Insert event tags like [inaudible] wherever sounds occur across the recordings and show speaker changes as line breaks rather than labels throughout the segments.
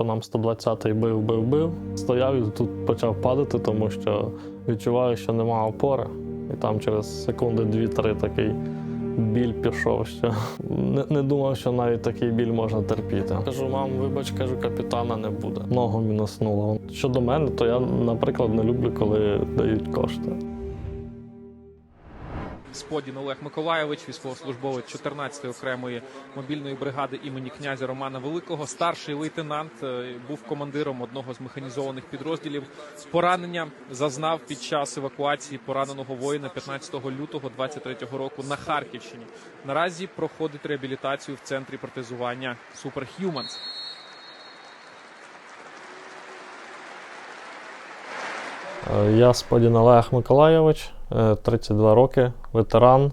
по нам 120-й бив, бив, бив. Стояв і тут почав падати, тому що відчуваю, що нема опори. І там через секунди дві-три такий біль пішов. Що не, не думав, що навіть такий біль можна терпіти. Кажу, мам, вибач, кажу, капітана не буде. Ногу мінуснуло. Щодо мене, то я, наприклад, не люблю, коли дають кошти.
Сподін Олег Миколайович, військовослужбовець 14-ї окремої мобільної бригади імені князя Романа Великого, старший лейтенант, е, був командиром одного з механізованих підрозділів. Поранення зазнав під час евакуації пораненого воїна 15 лютого 23 року на Харківщині. Наразі проходить реабілітацію в центрі протезування Superhumans.
Е, Я Сподін Олег Миколайович, е, 32 роки, ветеран.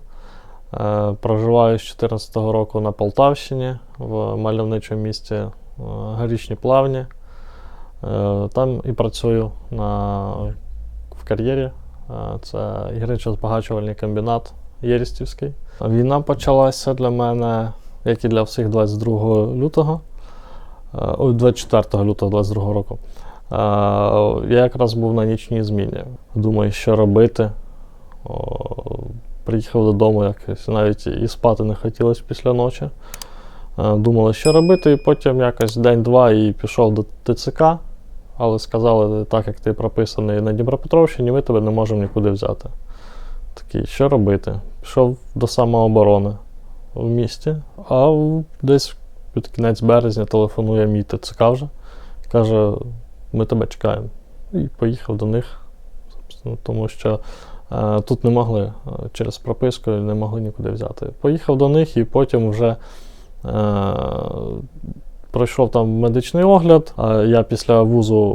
Е, Проживаю з 14-го року на Полтавщині в мальовничому місті е, Горішні Плавні. Е, Там і працюю на, в кар'єрі. Е, Це гірничо-збагачувальний комбінат Єрістівський. Війна почалася для мене, як і для всіх 22 лютого, е, ой, 24 лютого 22 року. Е, Я якраз був на нічній зміні. Думаю, що робити. Приїхав додому якось, навіть і спати не хотілося після ночі. Е, Думали, що робити, і потім якось день-два і пішов до ТЦК, але сказали, так як ти прописаний на Дніпропетровщині, ми тебе не можемо нікуди взяти. Такий, що робити? Пішов до самооборони в місті, а десь під кінець березня телефонує мій ТЦК вже. Каже, ми тебе чекаємо. І поїхав до них, тому що тут не могли е, через прописку не могли нікуди взяти. Поїхав до них і потім вже е, пройшов там медичний огляд. Я після вузу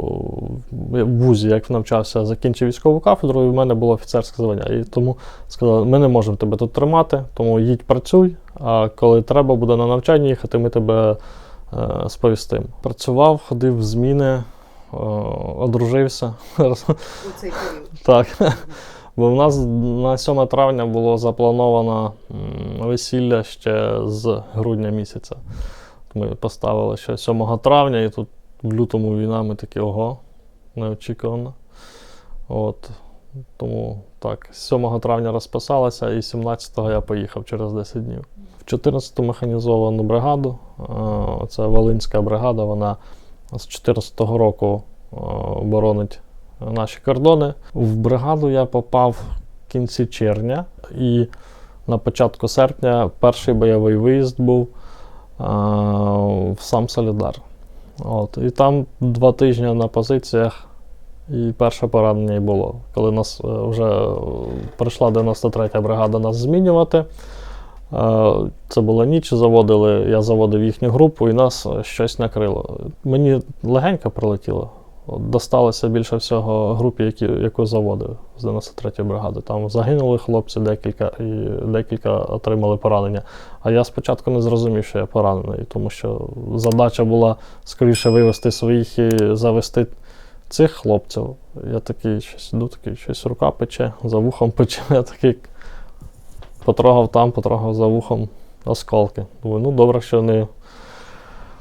в вузі, як навчався, закінчив військову кафедру, і в мене було офіцерське звання. І тому сказали, ми не можемо тебе тут тримати, тому їдь працюй, а коли треба буде на навчання їхати, ми тебе е, сповістимо. Працював, ходив в зміни, е, одружився.
у цей період.
Так. Бо в нас на 7 травня було заплановано весілля ще з грудня місяця. Ми поставили ще 7 травня, і тут в лютому війна ми такі ого, неочікувано. От. Тому так, 7 травня розписалася, і 17-го я поїхав через 10 днів. В 14-ту механізовану бригаду, е, це Волинська бригада, вона з 14-го року е, боронить наші кордони. В бригаду я попав в кінці червня, і на початку серпня перший бойовий виїзд був а, в сам Солідар. От, і там два тижні на позиціях, і перше поранення і було. Коли нас е, вже е, прийшла 93-я бригада нас змінювати. е, Це була ніч, заводили, я заводив їхню групу і нас е, щось накрило. Мені легенько прилетіло. Досталося більше всього групі, які, яку заводив з 93-ї бригади. Там загинули хлопці декілька і декілька отримали поранення. А я спочатку не зрозумів, що я поранений, тому що задача була скоріше вивести своїх і завести цих хлопців. Я такий щось іду, такий щось рука пече, за вухом пече. [laughs] Я такий потрогав там, потрогав за вухом осколки. Думаю, ну добре, що не,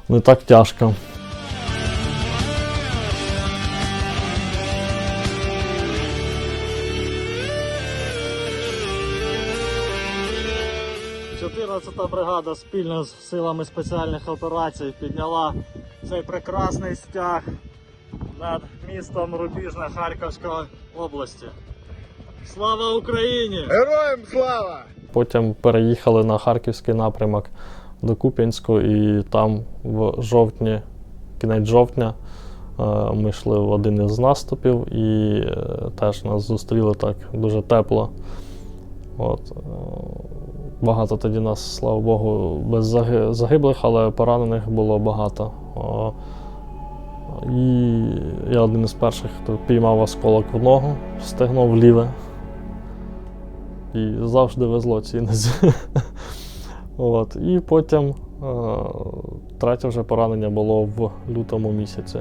не так тяжко.
– 14-та бригада спільно з силами спеціальних операцій підняла цей прекрасний стяг над містом Рубіжна Харківської області. Слава Україні!
Героям слава!
Потім переїхали на харківський напрямок до Куп'янську, і там в жовтні, кінець жовтня, е, ми йшли в один із наступів, і е, теж нас зустріли так дуже тепло. От. Багато тоді нас, слава Богу, без загиблих, але поранених було багато. І я один із перших, хто піймав осколок в ногу, стегно в ліве. І завжди везло ці. [laughs] От. І потім е, третє вже поранення було в лютому місяці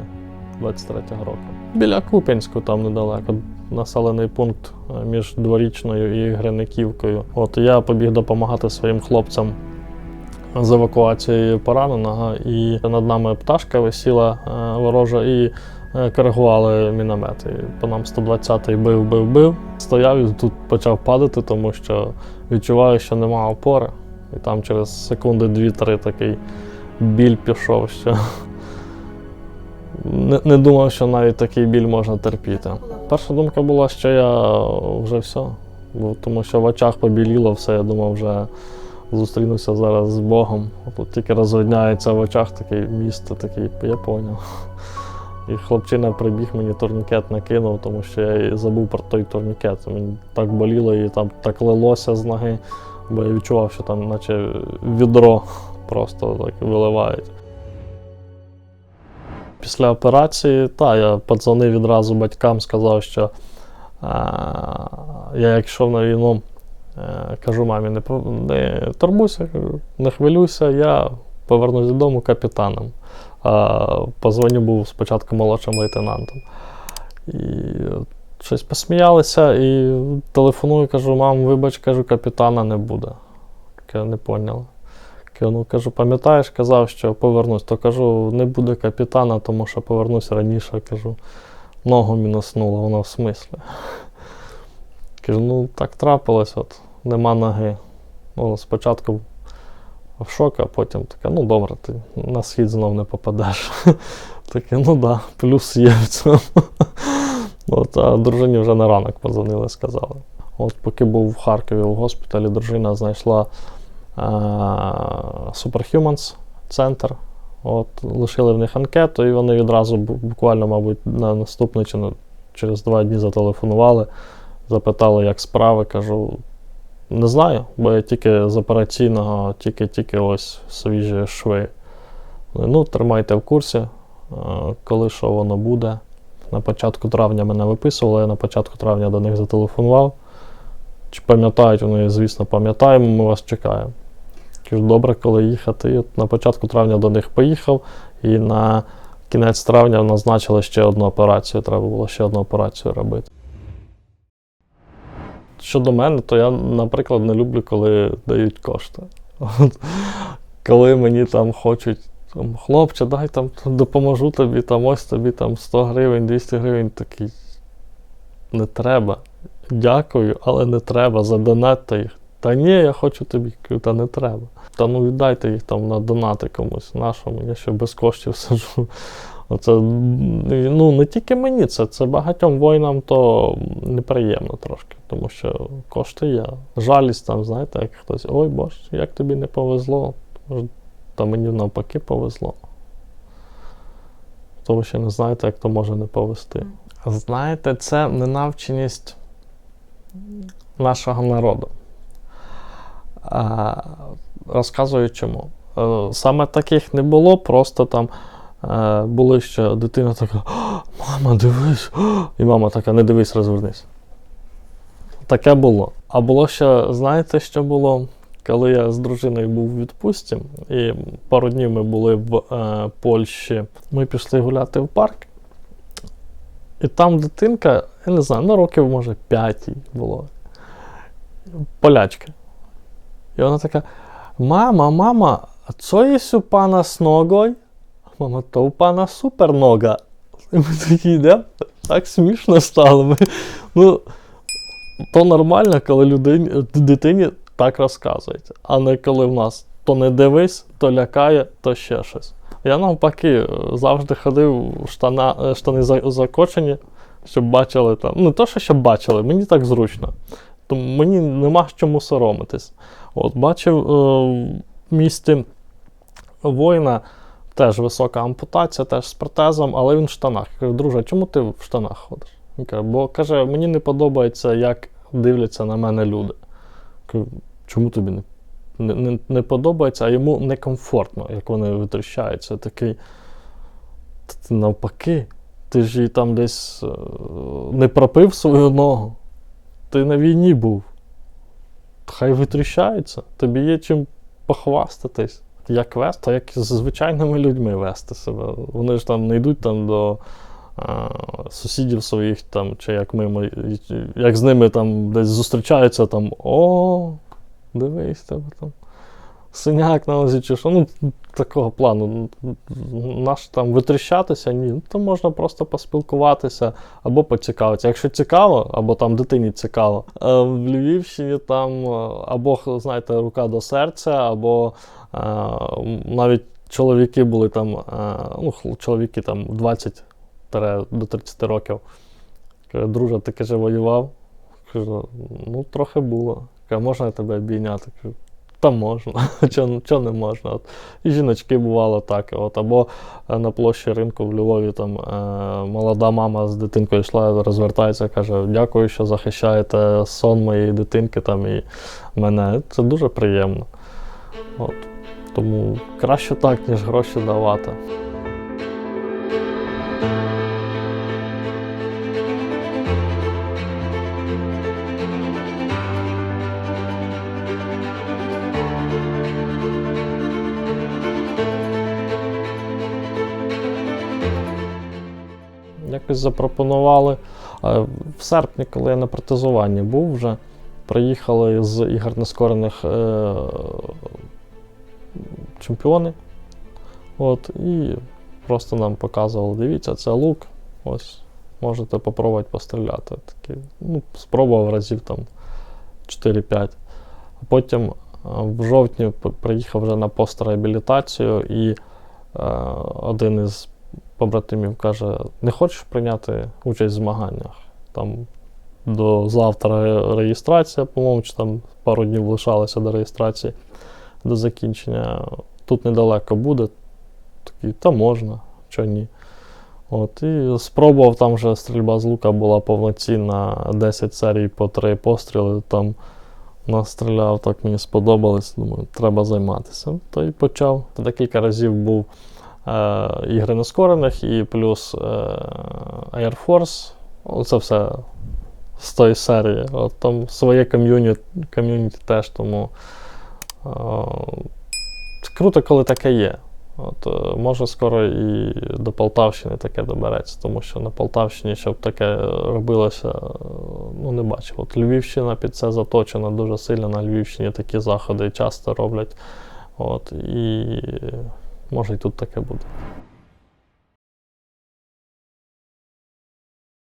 23-го року. Біля Куп'янську, там недалеко, населений пункт е, між Дворічною і Гриниківкою. От я побіг допомагати своїм хлопцям з евакуацією пораненого, і над нами пташка висіла е, ворожа і е, коригували міномет. І по нам 120-й бив, бив, бив. Стояв і тут почав падати, тому що відчуваю, що нема опори. І там через секунди дві-три такий біль пішов, що не, не думав, що навіть такий біль можна терпіти. Перша думка була, що я вже все. Тому що в очах побіліло все, я думав, вже зустрінуся зараз з Богом. Тут тільки розвидняється в очах такий місто, такий, я поняв. І хлопчина прибіг, мені турнікет накинув, тому що я і забув про той турнікет. Мені так боліло і там так лилося з ноги, бо я відчував, що там наче відро просто так виливають. Після операції, так, я подзвонив відразу батькам, сказав, що е, я як йшов на війну, е, кажу мамі, не, не турбуйся, не хвилюйся, я повернусь додому капітаном. Позвоню був спочатку молодшим лейтенантом. І щось посміялися і телефоную, кажу, мам, вибач, кажу, капітана не буде. Я не поняла. Ну, кажу, пам'ятаєш, казав, що повернусь, то кажу, не буде капітана, тому що повернусь раніше, кажу, ногу мінуснуло, вона в смислі. Кажу, ну так трапилось, от, нема ноги. Ну, спочатку в шок, а потім така, ну добре, ти на схід знов не попадеш. [laughs] Таке, ну да, плюс є в цьому. [laughs] От, а дружині вже на ранок подзвонили, сказали. От поки був в Харкові в госпіталі, дружина знайшла Superhumans центр. От, лишили в них анкету, і вони відразу буквально, мабуть, на наступний чи на- через два дні зателефонували, запитали, як справи. Кажу, не знаю, бо я тільки з операційного, тільки-тільки ось свіжі шви. Ну, тримайте в курсі, е, коли що воно буде. На початку травня мене виписували, я на початку травня до них зателефонував. Чи пам'ятають вони, звісно, пам'ятаємо, ми вас чекаємо. Кажу, добре, коли їхати. От на початку травня до них поїхав, і на кінець травня назначили ще одну операцію. Треба було ще одну операцію робити. Щодо мене, то я, наприклад, не люблю, коли дають кошти. От, коли мені там хочуть, там, хлопче, дай там допоможу тобі, там ось тобі там 100 гривень, 200 гривень, такий. Не треба. Дякую, але не треба. Задонатьте їх. Та ні, я хочу тобі, та не треба. Та ну віддайте їх там на донати комусь нашому, я ще без коштів сиджу. Оце, ну, не тільки мені, це, це багатьом воїнам то неприємно трошки, тому що кошти є. Жалість там, знаєте, як хтось, ой боже, як тобі не повезло. Та мені навпаки повезло. То ви ще не знаєте, як то може не повезти. Знаєте, це ненавченість нашого народу. Розказую чому. Е, Саме таких не було, просто там е, були ще дитина така: мама, дивись! І мама така, не дивись, розвернись. Таке було. А було ще, знаєте, що було? Коли я з дружиною був у відпустці, і пару днів ми були в е, Польщі, ми пішли гуляти в парк. І там дитинка, я не знаю, ну років, може, 5 їй було. Полячка. І вона така: Мама, мама, що є у пана з ногою? Мама, то у пана супер нога. І ми такі йдемо, так смішно стало. Ми, ну, то нормально, коли людині, дитині так розказують, а не коли в нас то не дивись, то лякає, то ще щось. Я навпаки е, завжди ходив штана, е, штани закочені, щоб бачили там. Ну, то, що щоб бачили, мені так зручно. Тому мені нема чому соромитись. От, бачив е, в місті воїна теж висока ампутація, теж з протезом, але він в штанах. Я кажу, друже, чому ти в штанах ходиш? Він каже, бо каже, мені не подобається, як дивляться на мене люди. Кажу, чому тобі не, не, не, не подобається, а йому некомфортно, як вони витріщаються. Такий. Навпаки, ти ж їй там десь е, не пропив свою ногу. Ти на війні був. Хай витріщаються, тобі є чим похвастатись. Як вести, як з звичайними людьми вести себе. Вони ж там не йдуть там до а, сусідів своїх, там, чи як ми, як з ними там десь зустрічаються, там о, дивись тебе там. Синяк на нозі чи що. Ну, такого плану. Наш там витріщатися, ні. Ну, то можна просто поспілкуватися або поцікавитися. Якщо цікаво, або там дитині цікаво. Е, В Львівщині там е, або, знаєте, рука до серця, або е, навіть чоловіки були там, ну, чоловіки там 20 до 30 років. Друже, ти каже, воював. Кажу, ну, трохи було. Каже, можна я тебе обійняти? Кажу, та можна, [laughs] чого, не можна. От. І жіночки бувало так. От, або е, на площі ринку в Львові там е, молода мама з дитинкою йшла, розвертається, каже, дякую, що захищаєте сон моєї дитинки там і мене. Це дуже приємно. От. Тому краще так, ніж гроші давати. Якось запропонували. Е, В серпні, коли я на протезуванні був вже, приїхали з ігор нескорених е, чемпіони. От, і просто нам показували, дивіться, це лук. Ось, можете попробувати постріляти. Такий, ну, спробував разів там 4-5. А потім е, в жовтні приїхав вже на постреабілітацію, і е, один із побратимів каже: не хочеш прийняти участь в змаганнях? Там до завтра реєстрація, по-моєму, чи там пару днів лишалося до реєстрації, до закінчення. Тут недалеко буде. Такий, та можна, чого ні. От, і спробував там вже стрільба з лука була повноцінна, 10 серій по 3 постріли. Там настріляв, так мені сподобалось. Думаю, треба займатися. То і почав. Декілька разів був е, ігри нескорених і плюс е, Air Force. Це все з тої серії. От, там своє ком'юніті, ком'юніті теж, тому е, круто, коли таке є. От, може, скоро і до Полтавщини таке добереться, тому що на Полтавщині, щоб таке робилося, ну не бачив. От Львівщина під це заточена дуже сильно. На Львівщині такі заходи часто роблять. От, і може і тут таке буде.